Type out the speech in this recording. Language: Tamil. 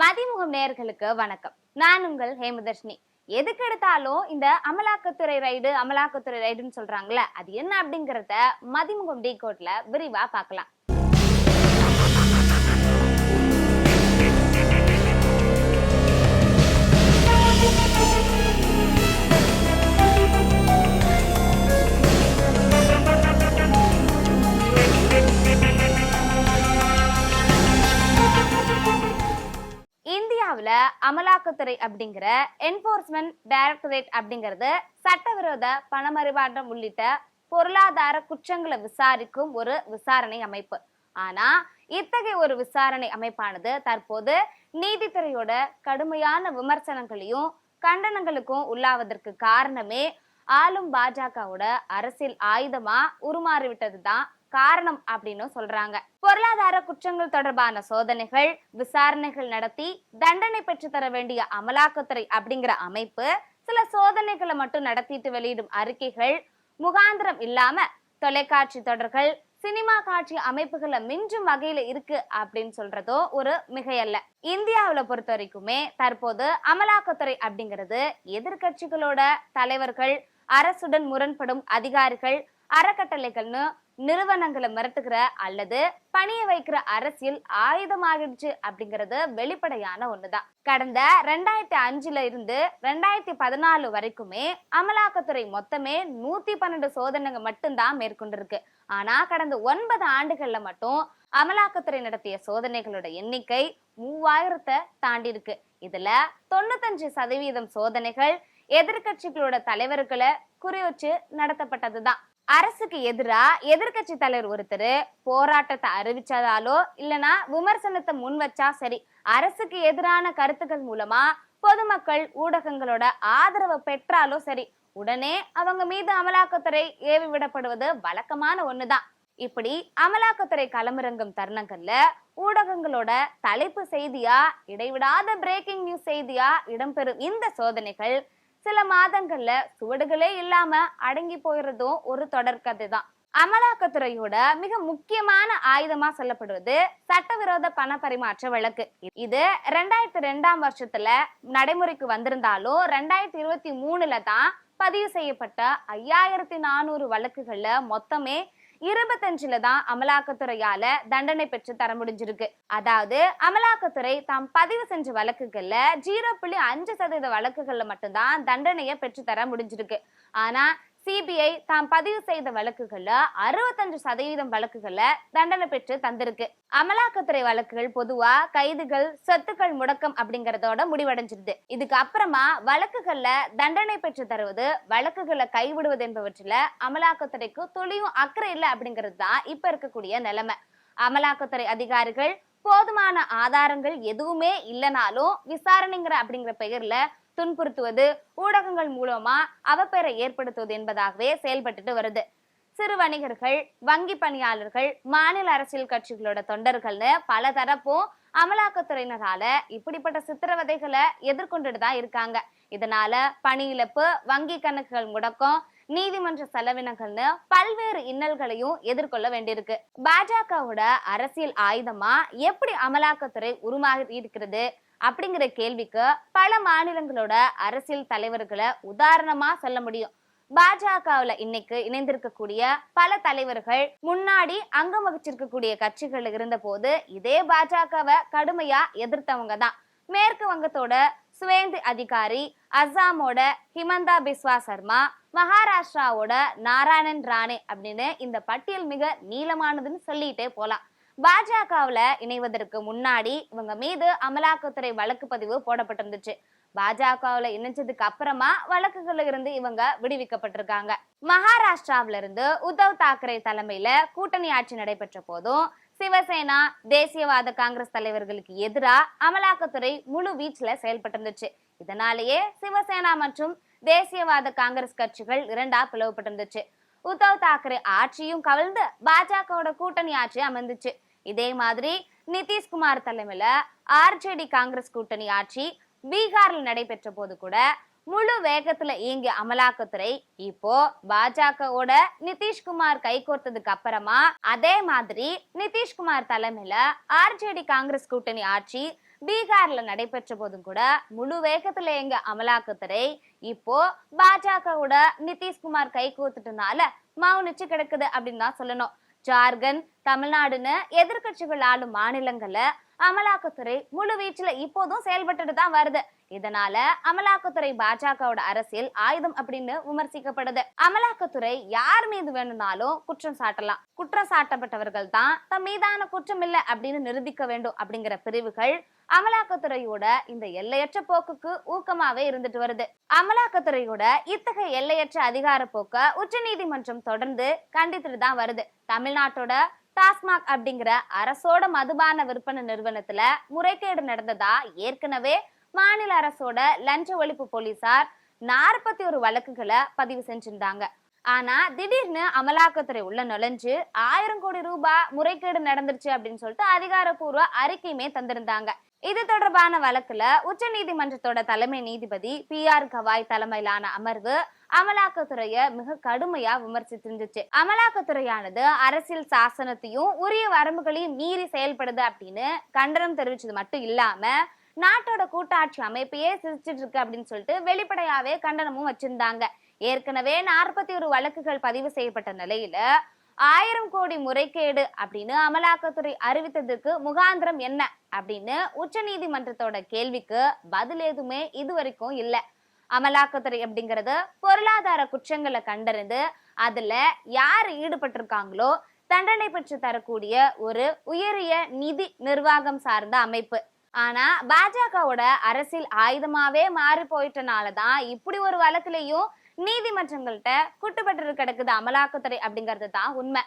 மதிமுகம் நேர்களுக்கு வணக்கம். நான் உங்கள் ஹேமதர்ஷினி. எதுக்கு எடுத்தாலும் இந்த அமலாக்கத்துறை ரைடு அமலாக்கத்துறை ரைடுன்னு சொல்றாங்கல்ல அது என்ன அப்படிங்கறத மதிமுகம் டி கோட்ல விரிவா பார்க்கலாம். இந்தியாவுல அமலாக்கத்துறை அப்படிங்கிற என்போர்ஸ்மெண்ட் டைரக்டரேட் அப்படிங்கிறது சட்டவிரோத பணமறிவாற்றம் உள்ளிட்ட பொருளாதார குற்றங்களை விசாரிக்கும் ஒரு விசாரணை அமைப்பு. ஆனா இத்தகைய ஒரு விசாரணை அமைப்பானது தற்போது நீதித்துறையோட கடுமையான விமர்சனங்களையும் கண்டனங்களுக்கும் உள்ளாவதற்கு காரணமே ஆளும் பாஜகவோட அரசியல் ஆயுதமா உருமாறிவிட்டதுதான் காரணம் அப்படின்னு சொல்றாங்க. பொருளாதார குற்றங்கள் தொடர்பான சோதனைகள் விசாரணைகள் நடத்தி தண்டனை பெற்று தர வேண்டிய அமலாக்கத்துறை அப்படிங்கிற அமைப்பு சில சோதனைகளை மட்டும் நடத்திட்டு வெளியிடும் அறிக்கைகள் முகாந்திரம் இல்லாம தொலைக்காட்சி தொடர்கள் சினிமா காட்சி அமைப்புகளை மிஞ்சும் வகையில இருக்கு அப்படின்னு சொல்றதோ ஒரு மிகையல்ல. இந்தியாவில் பொறுத்த வரைக்குமே தற்போது அமலாக்கத்துறை அப்படிங்கிறது எதிர்க்கட்சிகளோட தலைவர்கள் அரசுடன் முரண்படும் அதிகாரிகள் அறக்கட்டளைகள்னு நிறுவனங்களை மிரட்டுகிற அல்லது பணிய வைக்கிற அரசியல் ஆயுதமாகிடுச்சு அப்படிங்கிறது வெளிப்படையான ஒண்ணுதான். கடந்த ரெண்டாயிரத்தி அஞ்சுல இருந்து ரெண்டாயிரத்தி பதினாலு வரைக்குமே அமலாக்கத்துறை மொத்தமே நூத்தி பன்னெண்டு சோதனைங்க மட்டும்தான் மேற்கொண்டிருக்கு. ஆனா கடந்த ஒன்பது ஆண்டுகள்ல மட்டும் அமலாக்கத்துறை நடத்திய சோதனைகளோட எண்ணிக்கை மூவாயிரத்தை தாண்டி இருக்கு இதுல தொண்ணூத்தஞ்சு சதவீதம் சோதனைகள் எதிர்க்கட்சிகளோட தலைவர்களை குறி வச்சு நடத்தப்பட்டதுதான். அரசுக்கு எதிரா எதிர்க்கட்சி தலைவர் ஒருத்தர் போராட்டத்தை அறிவிச்சதாலோ இல்லனா விமர்சனத்தை முன் வச்சா சரி அரசுக்கு எதிரான கருத்துக்கள் மூலமா பொதுமக்கள் ஊடகங்களோட ஆதரவை பெற்றாலோ சரி உடனே அவங்க மீது அமலாக்கத்துறை ஏவி விடப்படுவது வழக்கமான ஒண்ணுதான். இப்படி அமலாக்கத்துறை களமிறங்கும் தருணங்கள்ல ஊடகங்களோட தலைப்பு செய்தியா இடைவிடாத பிரேக்கிங் நியூஸ் செய்தியா இடம்பெறும் இந்த சோதனைகள் சில மாதங்கள்ல சுவடுகளே இல்லாம அடங்கி போயிடுறதும் ஒரு தொடர்கதை தான் அமலாக்கத்துறையோட மிக முக்கியமான ஆயுதமா சொல்லப்படுவது சட்டவிரோத பண பரிமாற்ற வழக்கு. இது ரெண்டாயிரத்தி ரெண்டாம் வருஷத்துல நடைமுறைக்கு வந்திருந்தாலும் ரெண்டாயிரத்தி இருபத்தி மூணுல தான் பதிவு செய்யப்பட்ட ஐயாயிரத்தி நானூறு வழக்குகள்ல மொத்தமே இருபத்தஞ்சுல தான் அமலாக்கத்துறையால தண்டனை பெற்று தர முடிஞ்சிருக்கு. அதாவது அமலாக்கத்துறை தாம் பதிவு செஞ்ச வழக்குகள்ல ஜீரோ புள்ளி அஞ்சு சதவீத வழக்குகள்ல மட்டும்தான் தண்டனையை பெற்று தர முடிஞ்சிருக்கு. ஆனா சிபிஐ தாம் பதிவு செய்த வழக்குகள்ல அறுபத்தஞ்சு சதவீதம் வழக்குகள்ல தண்டனை பெற்று தந்திருக்கு. அமலாக்கத்துறை வழக்குகள் பொதுவா கைதுகள் சொத்துக்கள் முடக்கம் அப்படிங்கறதோட முடிவடைஞ்சிருது. இதுக்கு அப்புறமா வழக்குகள்ல தண்டனை பெற்று தருவது வழக்குகளை கைவிடுவது என்பவற்றில அமலாக்கத்துறைக்கு துளியும் அக்கறை இல்லை அப்படிங்கிறது தான் இப்ப இருக்கக்கூடிய நிலைமை. அமலாக்கத்துறை அதிகாரிகள் போதுமான ஆதாரங்கள் எதுவுமே இல்லைனாலும் விசாரணைங்கிற அப்படிங்கிற பெயர்ல துன்புறுத்துவது ஊடகங்கள் மூலமா அவப்பெயரை ஏற்படுத்துவது என்பதாகவே செயல்பட்டுட்டு வருது. சிறு வணிகர்கள் வங்கி பணியாளர்கள் மாநில அரசியல் கட்சிகளோட தொண்டர்கள்னு பல தரப்பும் அமலாக்கத்துறையினரால இப்படிப்பட்ட சித்திரவதைகளை எதிர்கொண்டுட்டு தான் இருக்காங்க. இதனால பணி இழப்பு வங்கி கணக்குகள் முடக்கம் நீதிமன்ற செலவினங்கள்னு பல்வேறு இன்னல்களையும் எதிர்கொள்ள வேண்டியிருக்கு. பாஜகவோட அரசியல் ஆயுதமா எப்படி அமலாக்கத்துறை உருமாறி இருக்கிறது அப்படிங்கிற கேள்விக்கு பல மாநிலங்களோட அரசியல் தலைவர்களை உதாரணமா சொல்ல முடியும். பாஜகவுல இன்னைக்கு இணைந்திருக்கக்கூடிய பல தலைவர்கள் முன்னாடி அங்கம் வகிச்சிருக்கக்கூடிய கட்சிகள் இருந்த போது இதே பாஜகவை கடுமையா எதிர்த்தவங்க தான். மேற்கு வங்கத்தோட சுவேந்து அதிகாரி அஸ்ஸாமோட ஹிமந்தா பிஸ்வா சர்மா மகாராஷ்டிராவோட நாராயணன் ராணே அப்படின்னு இந்த பட்டியல் மிக நீளமானதுன்னு சொல்லிட்டே போலாம். பாஜகவுல இணைவதற்கு முன்னாடி இவங்க மீது அமலாக்கத்துறை வழக்கு பதிவு போடப்பட்டிருந்துச்சு. பாஜகவுல இணைஞ்சதுக்கு அப்புறமா வழக்குகள்ல இருந்து இவங்க விடுவிக்கப்பட்டிருக்காங்க. மகாராஷ்டிராவில இருந்து உத்தவ் தாக்கரே தலைமையில கூட்டணி ஆட்சி நடைபெற்ற போதும் சிவசேனா தேசியவாத காங்கிரஸ் தலைவர்களுக்கு எதிரா அமலாக்கத்துறை முழு வீச்சுல செயல்பட்டிருந்துச்சு. இதனாலேயே சிவசேனா மற்றும் தேசியவாத காங்கிரஸ் கட்சிகள் இரண்டா பிளவுபட்டிருந்துச்சு. உத்தவ் தாக்கரே ஆட்சியும் கவிழ்ந்து பாஜகவோட கூட்டணி ஆட்சி அமைந்துச்சு இதே மாதிரி நிதிஷ்குமார் தலைமையில ஆர்ஜேடி காங்கிரஸ் கூட்டணி ஆட்சி பீகார்ல நடைபெற்ற போது கூட முழு வேகத்துல இயங்கிய அமலாக்கத்துறை இப்போ பாஜகவோட நிதிஷ்குமார் கை கோர்த்ததுக்கு அப்புறமா அதே மாதிரி நிதிஷ்குமார் தலைமையில ஆர்ஜேடி காங்கிரஸ் கூட்டணி ஆட்சி பீகார்ல நடைபெற்ற போதும் கூட முழு வேகத்துல எங்க அமலாக்கத்துறை இப்போ பாஜகவோட நிதிஷ்குமார் கை கூத்துட்டனால மௌனிச்சு கிடக்குது அப்படின்னு தான் சொல்லணும். ஜார்க்கண்ட் தமிழ்நாடுன்னு எதிர்க்கட்சிகள் ஆளும் மாநிலங்களை அமலாக்கத்துறை முழு வீச்சில் இப்போதும் செயல்பட்டுட்டு தான் வருது. இதனால அமலாக்கத்துறை பாஜகவோட அரசியல் ஆயுதம் அப்படின்னு விமர்சிக்கப்படுது. அமலாக்கத்துறை யார் மீது வேணும்னாலும் குற்றம் சாட்டலாம். குற்றம் சாட்டப்பட்டவர்கள் தான் தம் மீதான குற்றம் இல்லை அப்படின்னு நிரூபிக்க வேண்டும் அப்படிங்கிற பிரிவுகள் அமலாக்கத்துறையோட இந்த எல்லையற்ற போக்குக்கு ஊக்கமாவே இருந்துட்டு வருது. அமலாக்கத்துறையோட இத்தகைய எல்லையற்ற அதிகார போக்க உச்சநீதிமன்றம் தொடர்ந்து கண்டித்துட்டு தான் வருது. தமிழ்நாட்டோட டாஸ்மாக் அப்படிங்கிற அரசோட மதுபான விற்பனை நிறுவனத்துல முறைகேடு நடந்ததா ஏற்கனவே மாநில அரசோட லஞ்ச ஒழிப்பு போலீசார் நாற்பத்தி ஒரு வழக்குகளை பதிவு செஞ்சிருந்தாங்க. ஆனா திடீர்னு அமலாக்கத்துறை உள்ள நுழைஞ்சு ஆயிரம் கோடி ரூபாய் முறைகேடு நடந்துருச்சு அப்படின்னு சொல்லிட்டு அதிகாரப்பூர்வ அறிக்கையுமே தந்திருந்தாங்க. இது தொடர்பான வழக்குல உச்ச நீதிமன்றத்தோட தலைமை நீதிபதி பி ஆர் கவாய் தலைமையிலான அமர்வு அமலாக்கத்துறைய மிக கடுமையா விமர்சித்திருந்துச்சு அமலாக்கத்துறையானது அரசியல் சாசனத்தையும் உரிய வரம்புகளையும் மீறி செயல்படுது அப்படின்னு கண்டனம் தெரிவிச்சது மட்டும் இல்லாம நாட்டோட கூட்டாட்சி அமைப்பையே சிரிச்சிட்டு இருக்கு அப்படின்னு சொல்லிட்டு வெளிப்படையாவே கண்டனமும் வச்சிருந்தாங்க. ஏற்கனவே நாற்பத்தி ஒரு வழக்குகள் பதிவு செய்யப்பட்ட நிலையில ஆயிரம் கோடி முறைகேடு அப்படின்னு அமலாக்கத்துறை அறிவித்ததுக்கு முகாந்திரம் என்ன அப்படின்னு உச்சநீதிமன்றத்தோட கேள்விக்கு பதில் எதுவுமே இதுவரைக்கும் இல்லை. அமலாக்கத்துறை அப்படிங்கறது பொருளாதார குற்றங்களை கண்டறிந்து அதுல யார் ஈடுபட்டிருக்காங்களோ தண்டனை பெற்று தரக்கூடிய ஒரு உயரிய நிதி நிர்வாகம் சார்ந்த அமைப்பு. ஆனா பாஜகவோட அரசியல் ஆயுதமாவே மாறி போயிட்டனாலதான் இப்படி ஒரு வழக்குலயும் நீதிமன்றங்கள்கிட்ட குட்டுப்பட்டு கிடக்குது அமலாக்கத்துறை அப்படிங்கிறது தான் உண்மை.